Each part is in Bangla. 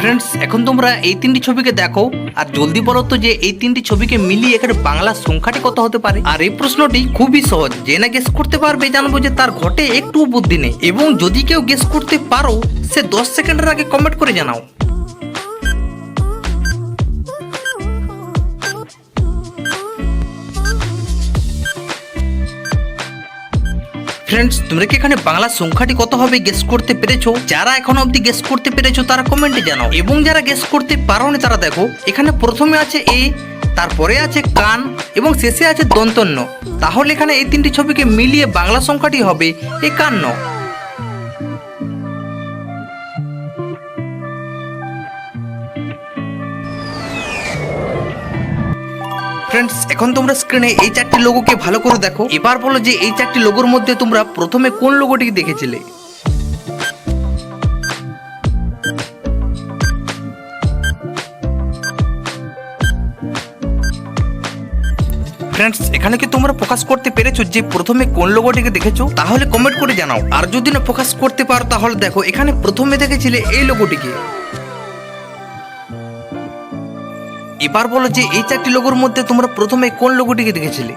ফ্রেন্ডস এখন তোমরা এই তিনটি ছবিকে দেখো, আর জলদি বলো তো যে এই তিনটি ছবিকে মিলিয়ে এখানে বাংলা সংখ্যাটি কত হতে পারে? আর এই প্রশ্নটি খুবই সহজ, যে না গেস করতে পারবে জানব যে তার ঘটে একটু বুদ্ধি নেই। এবং যদি কেউ গেস করতে পারো, সে দশ সেকেন্ডের আগে কমেন্ট করে জানাও। ফ্রেন্ডস তোমরা কি এখানে বাংলা সংখ্যাটি কত হবে গেস করতে পেরেছ? যারা এখনও অবধি গেস করতে পেরেছ, তারা কমেন্টে জানাও। এবং যারা গেস করতে পারোনি, তারা দেখো, এখানে প্রথমে আছে এ তারপরে আছে কান, এবং শেষে আছে দন্তন্য। তাহলে এখানে এই তিনটি ছবিকে মিলিয়ে বাংলা সংখ্যাটি হবে একান্ন। এখন তোমরা স্ক্রিনে এই চারটি লোগোকে ভালো করে দেখো। এবার বলো যে এই চারটি লোগোর মধ্যে তোমরা প্রথমে কোন লোগোটিকে দেখেছিলে? ফ্রেন্ডস এখানে কি তোমরা প্রকাশ করতে পেরেছ যে প্রথমে কোন লোগোটিকে দেখেছ? তাহলে কমেন্ট করে জানাও। আর যদি না প্রকাশ করতে পারো, তাহলে দেখো, এখানে প্রথমে দেখেছিলে এই লোগোটিকে এবার বলো যে এই চারটি লোগোর মধ্যে তোমরা প্রথমে কোন লোগোটিকে দেখেছিলে?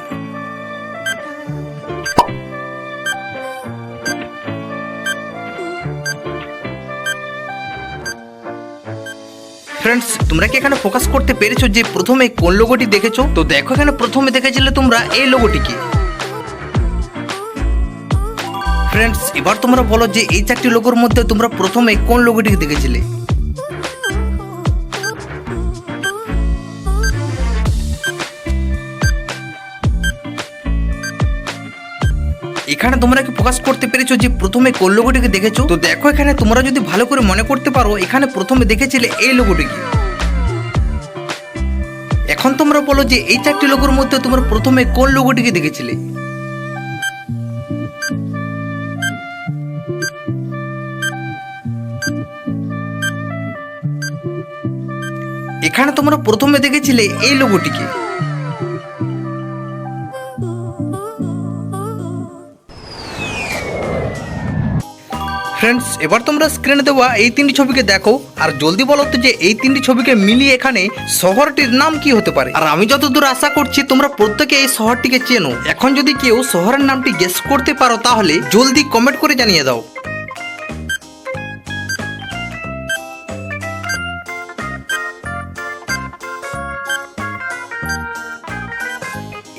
ফ্রেন্ডস তোমরা কি এখানে ফোকাস করতে পেরেছ যে প্রথমে কোন লোগোটি দেখেছ? তো দেখো এখানে প্রথমে দেখেছিলে তোমরা এই লোগোটিকে ফ্রেন্ডস এবার তোমরা বলো যে এই চারটি লোগোর মধ্যে তোমরা প্রথমে কোন লোগোটিকে দেখেছিলে? এখানে তোমরা কি প্রকাশ করতে পেরেছ যে প্রথমে কোন লোগোটিকে দেখেছ? তো দেখো এখানে তোমরা যদি ভালো করে মনে করতে পারো, এখানে প্রথমে দেখেছিলে এই লোগোটিকে। এখন তোমরা বলো যে এই চারটি লোগোর মধ্যে তোমরা প্রথমে কোন লোগোটিকে দেখেছিলে? এখানে তোমরা প্রথমে দেখেছিলে এই লোগোটিকে। ফ্রেন্ডস এবার তোমরা স্ক্রিনে দেওয়া এই তিনটি ছবিকে দেখো, আর জলদি বলো তো যে এই তিনটি ছবিকে মিলিয়ে এখানে শহরটির নাম কি হতে পারে। আর আমি যতদূর আশা করছি, তোমরা প্রত্যেকে এই শহরটিকে চেনো। এখন যদি কেউ শহরের নামটি গেস করতে পারো, তাহলে জলদি কমেন্ট করে জানিয়ে দাও।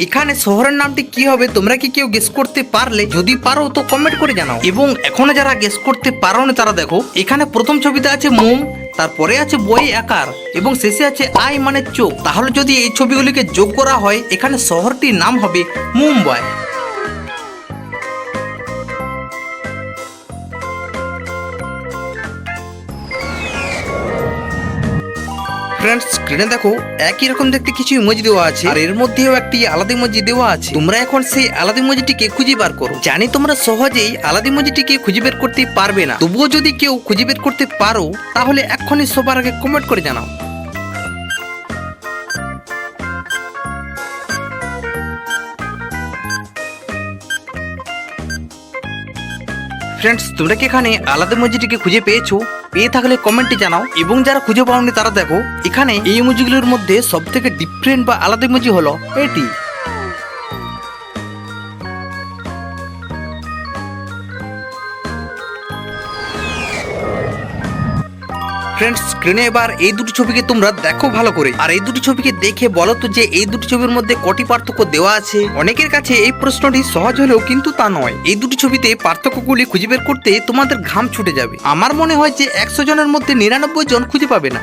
এখানে শহরের নামটি কি হবে? তোমরা কি কেউ গেস করতে পারলে? যদি পারো, তো কমেন্ট করে জানাও। এবং এখনও যারা গেস করতে পারো না তারা দেখো, এখানে প্রথম ছবিতে আছে মোম, তারপরে আছে বই আকার, এবং শেষে আছে আই মানে চোখ। তাহলে যদি এই ছবিগুলিকে যোগ করা হয়, এখানে শহরটির নাম হবে মুম্বাই। ফ্রেন্ডস স্ক্রিনে দেখো, একই রকম দেখতে কিছু ইমোজি দেওয়া আছে, আর এর মধ্যেও একটি আলাদা ইমোজি দেওয়া আছে। তোমরা এখন সেই আলাদা ইমোজিটিকে খুঁজে বার করো। জানি তোমরা সহজেই আলাদা ইমোজিটিকে খুঁজে বের করতে পারবে না। তবুও যদি কেউ খুঁজে বের করতে পারো, তাহলে এক্ষুনি সবার আগে কমেন্ট করে জানাও। ফ্রেন্ডস তোমরা কি এখানে আলাদা ইমোজিটিকে খুঁজে পেয়েছ? পেয়ে থাকলে কমেন্টে জানাও এবং যারা খুঁজে পাওনি তারা দেখো, এখানে এই ইমোজিগুলোর মধ্যে সব থেকে ডিফারেন্ট বা আলাদা ইমোজি হলো এটি। ফ্রেন্ডস স্ক্রিনে এবার এই দুটি ছবিকে তোমরা দেখো ভালো করে। আর এই দুটি ছবিকে দেখে বলো তো যে এই দুটি ছবির মধ্যে কটি পার্থক্য দেওয়া আছে? অনেকের কাছে এই প্রশ্নটি সহজ হলেও কিন্তু তা নয়। এই দুটি ছবিতে পার্থক্যগুলি খুঁজে বের করতে তোমাদের ঘাম ছুটে যাবে। আমার মনে হয় যে একশো জনের মধ্যে নিরানব্বই জন খুঁজে পাবে না।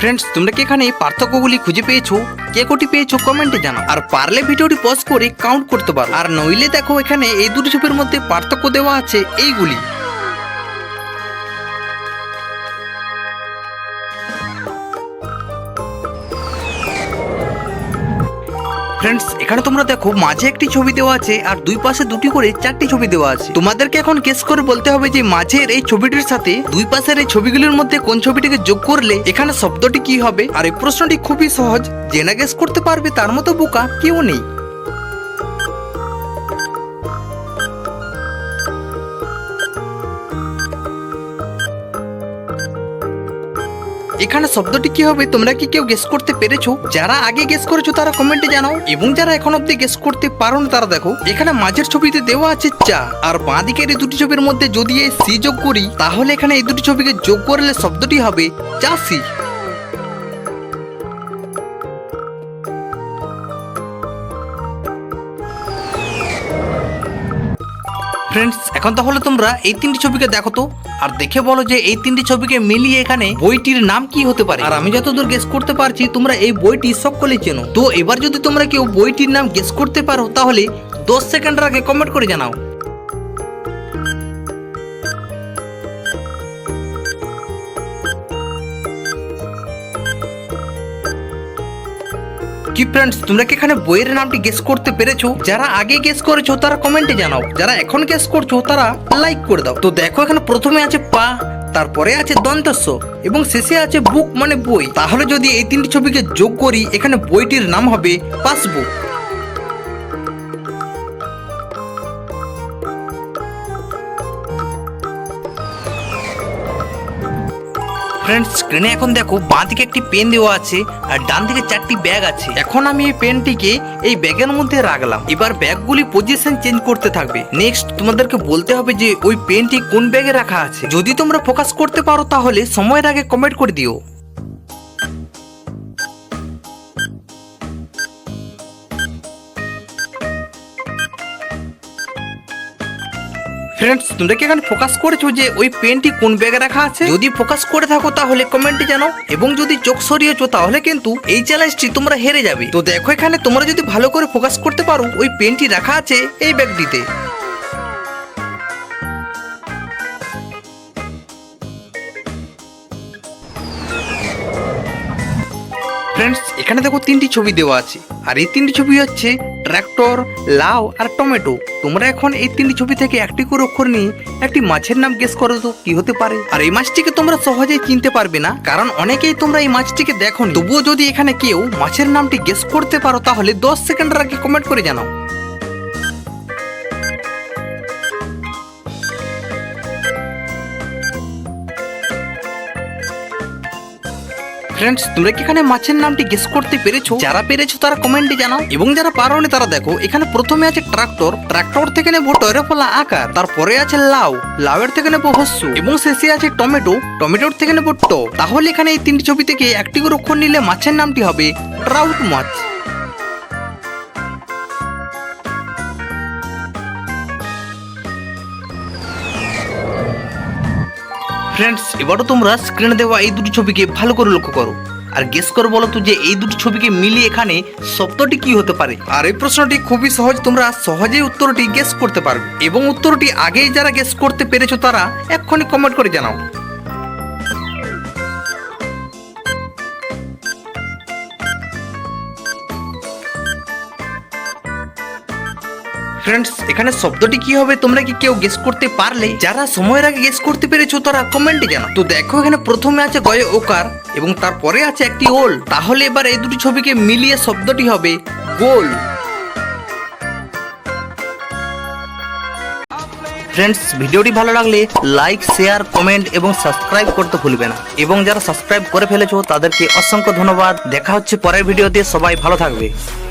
ফ্রেন্ডস তোমরা কি এখানে পার্থক্যগুলি খুঁজে পেয়েছ? কে কোটি পেয়েছ? কমেন্টে জানাও। আর পারলে ভিডিওটি পজ করে কাউন্ট করতে পারো। আর নইলে দেখো এখানে এই দুটি ছবির মধ্যে পার্থক্য দেওয়া আছে, এইগুলি। ফ্রেন্ডস এখানে তোমরা দেখো, মাঝে একটি ছবি দেওয়া আছে আর দুই পাশে দুটি করে চারটি ছবি দেওয়া আছে। তোমাদেরকে এখন কেস করে বলতে হবে যে মাঝের এই ছবিটির সাথে দুই পাশের এই ছবিগুলির মধ্যে কোন ছবিটিকে যোগ করলে এখানে শব্দটি কি হবে? আর এই প্রশ্নটি খুবই সহজ। যে না গেস করতে পারবে, তার মতো বোকা কেউ নেই। এখানে শব্দটি কি হবে? তোমরা কি কেউ গেস করতে পেরেছ? যারা আগে গেস করেছ তারা কমেন্টে জানাও। এবং যারা এখন অব্দি গেস করতে পারো না, তারা দেখো, এখানে মাঝের ছবিতে দেওয়া আছে চা। আর বাঁ দিকের এই দুটি ছবির মধ্যে যদি এই সি যোগ করি, তাহলে এখানে এই দুটি ছবিকে যোগ করলে শব্দটি হবে চাষি ফ্রেন্ডস এখন তাহলে তোমরা এই তিনটি ছবিকে দেখো তো। আর দেখে বলো যে এই তিনটি ছবিকে মিলিয়ে এখানে বইটির নাম কি হতে পারে। আর আমি যতদূর গেস করতে পারছি, তোমরা এই বইটি সকলেই চেনো। তো এবার যদি তোমরা কেউ বইটির নাম গেস করতে পারো, তাহলে দশ সেকেন্ডের আগে কমেন্ট করে জানাও। কি ফ্রেন্ডস তোমরা কি এখানে বইয়ের নামটি গেস করতে পেরেছ? যারা আগে গেস করেছ, তারা কমেন্টে জানাও। যারা এখন গেস করছ, তারা লাইক করে দাও। তো দেখো, এখানে প্রথমে আছে পা, তারপরে আছে দন্তস্ব, এবং শেষে আছে বুক মানে বই। তাহলে যদি এই তিনটি ছবিকে যোগ করি, এখানে বইটির নাম হবে পাসবুক ফ্রেন্ডস স্ক্রিনে এখন দেখো বাঁ দিকে একটি পেন দেওয়া আছে আর ডান দিকে চারটি ব্যাগ আছে। এখন আমি এই পেনটিকে এই ব্যাগের মধ্যে রাখলাম। এবার ব্যাগগুলি পজিশন চেঞ্জ করতে থাকবে। নেক্সট তোমাদেরকে বলতে হবে যে ওই পেনটি কোন ব্যাগে রাখা আছে। যদি তোমরা ফোকাস করতে পারো তাহলে সময়ের আগে কমেন্ট করে দিও। ফ্রেন্ডস তোমরা কি এখানে ফোকাস করেছ যে ওই পেনটি কোন ব্যাগে রাখা আছে? যদি ফোকাস করে থাকো, তাহলে কমেন্টে জানাও। এবং যদি চোখ সরিয়েছো, তাহলে কিন্তু এই চ্যালেঞ্জটি তোমরা হেরে যাবে। তো দেখো এখানে তোমরা যদি ভালো করে ফোকাস করতে পারো, ওই পেনটি রাখা আছে এই ব্যাগটিতে ফ্রেন্ডস এখানে দেখো তিনটি ছবি দেওয়া আছে। আর এই তিনটি ছবি হচ্ছে ট্র্যাক্টর লাউ আর টমেটো। তোমরা এখন এই তিনটি ছবি থেকে একটি করে অক্ষর নিয়ে একটি মাছের নাম গেস করো তো, কি হতে পারে? আর এই মাছটিকে তোমরা সহজেই চিনতে পারবে না, কারণ অনেকেই তোমরা এই মাছটিকে দেখো তবুও যদি এখানে কেউ মাছের নামটি গেস করতে পারো, তাহলে দশ সেকেন্ডের আগে কমেন্ট করে জানাও। ফ্রেন্ডস তোমরা কি এখানে মাছের নামটি গেস করতে পেরেছ? যারা পেরেছ তারা কমেন্টে জানাও। এবং যারা পারোনি তারা দেখো, এখানে প্রথমে আছে ট্রাক্টর ট্রাক্টর থেকে নেব টয়রফলা আকার, তারপরে আছে লাউ, লাউয়ের থেকে নেব হস্য, এবং শেষে আছে টমেটো, টমেটোর থেকে নেব ট। তাহলে এখানে এই তিনটি ছবি থেকে একটি করে নিলে মাছের নামটি হবে ট্রাউট মাছ। ফ্রেন্ডস এবারও তোমরা স্ক্রিনে দেওয়া এই দুটি ছবিকে ভালো করে লক্ষ্য করো। আর গেস করে বলো তো যে এই দুটি ছবিকে মিলিয়ে এখানে শব্দটি কি হতে পারে? আর এই প্রশ্নটি খুবই সহজ, তোমরা সহজেই উত্তরটি গেস করতে পারবে। এবং উত্তরটি আগেই যারা গেস করতে পেরেছ তারা এক্ষুনি কমেন্ট করে জানাও। ফ্রেন্ডস এখানে শব্দটি কি হবে তোমরা কি কেউ গেস করতে পারলে? যারা সময়ের আগে গেস করতে পেরেছ, তারা কমেন্টে জানাও। তো দেখো, এখানে প্রথমে আছে গয়ে ওকার এবং তারপরে আছে একটি ওল। তাহলে এবার এই দুটি ছবিকে মিলিয়ে শব্দটি হবে গোল। ফ্রেন্ডস ভিডিওটি ভালো লাগলে লাইক শেয়ার কমেন্ট এবং সাবস্ক্রাইব করতে ভুলবে না। এবং যারা সাবস্ক্রাইব করে ফেলেছো, তাদেরকে অসংখ্য ধন্যবাদ। দেখা হচ্ছে পরের ভিডিওতে। সবাই ভালো থাকবে।